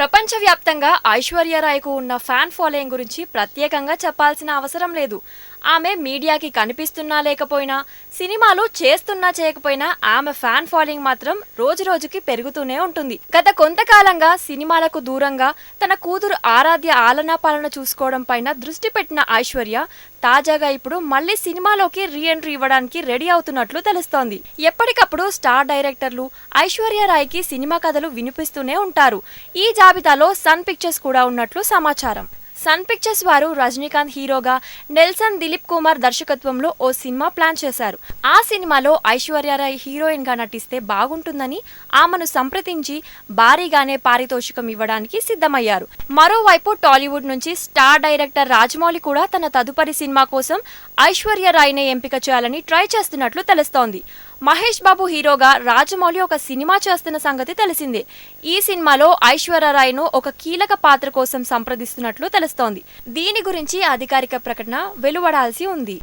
ropa ప్రపంచవ్యాప్తంగా ఐశ్వర్యరాయ్కు ఉన్న fan following గురించి ప్రత్యేకంగా చెప్పాల్సిన అవసరం లేదు. ఆమె మీడియాకి కనిపిస్తున్నా లేకపోయినా సినిమాలు చేస్తున్నా చేయకపోయినా ఆమె ఫ్యాన్ ఫాలోయింగ్ మాత్రం రోజు రోజుకి పెరుగుతూనే ఉంటుంది. గత కొంతకాలంగా సినిమాలకు దూరంగా తన కూతురు ఆరాధ్య ఆలనా పాలన చూసుకోవడం పైన దృష్టి పెట్టిన ఐశ్వర్య తాజాగా ఇప్పుడు మళ్ళీ సినిమాలోకి రీ ఎంట్రీ ఇవ్వడానికి రెడీ అవుతున్నట్లు తెలుస్తోంది. ఎప్పటికప్పుడు స్టార్ డైరెక్టర్లు ఐశ్వర్య రాయ్కి సినిమా కథలు వినిపిస్తూనే ఉంటారు. ఈ జాబితా జాబితాలో సన్ పిక్చర్స్ కూడా ఉన్నట్లు సమాచారం. సన్ పిక్చర్స్ వారు రజనీకాంత్ హీరోగా నెల్సన్ దిలీప్ కుమార్ దర్శకత్వంలో ఓ సినిమా ప్లాన్ చేశారు. ఆ సినిమాలో ఐశ్వర్యరాయ్ హీరోయిన్గా నటిస్తే బాగుంటుందని ఆమెను సంప్రదించి భారీగానే పారితోషికం ఇవ్వడానికి సిద్ధమయ్యారు. మరోవైపు టాలీవుడ్ నుంచి స్టార్ డైరెక్టర్ రాజమౌళి కూడా తన తదుపరి సినిమా కోసం ఐశ్వర్య రాయ్నే ఎంపిక చేయాలని ట్రై చేస్తున్నట్లు తెలుస్తోంది. మహేష్ బాబు హీరోగా రాజమౌళి ఒక సినిమా చేస్తున్న సంగతి తెలిసిందే. ఈ సినిమాలో ఐశ్వర్యరాయ్ను ఒక కీలక పాత్ర కోసం సంప్రదిస్తున్నట్లు తెలుస్తుంది. దీని గురించి అధికారిక ప్రకటన వెలువడాల్సి ఉంది.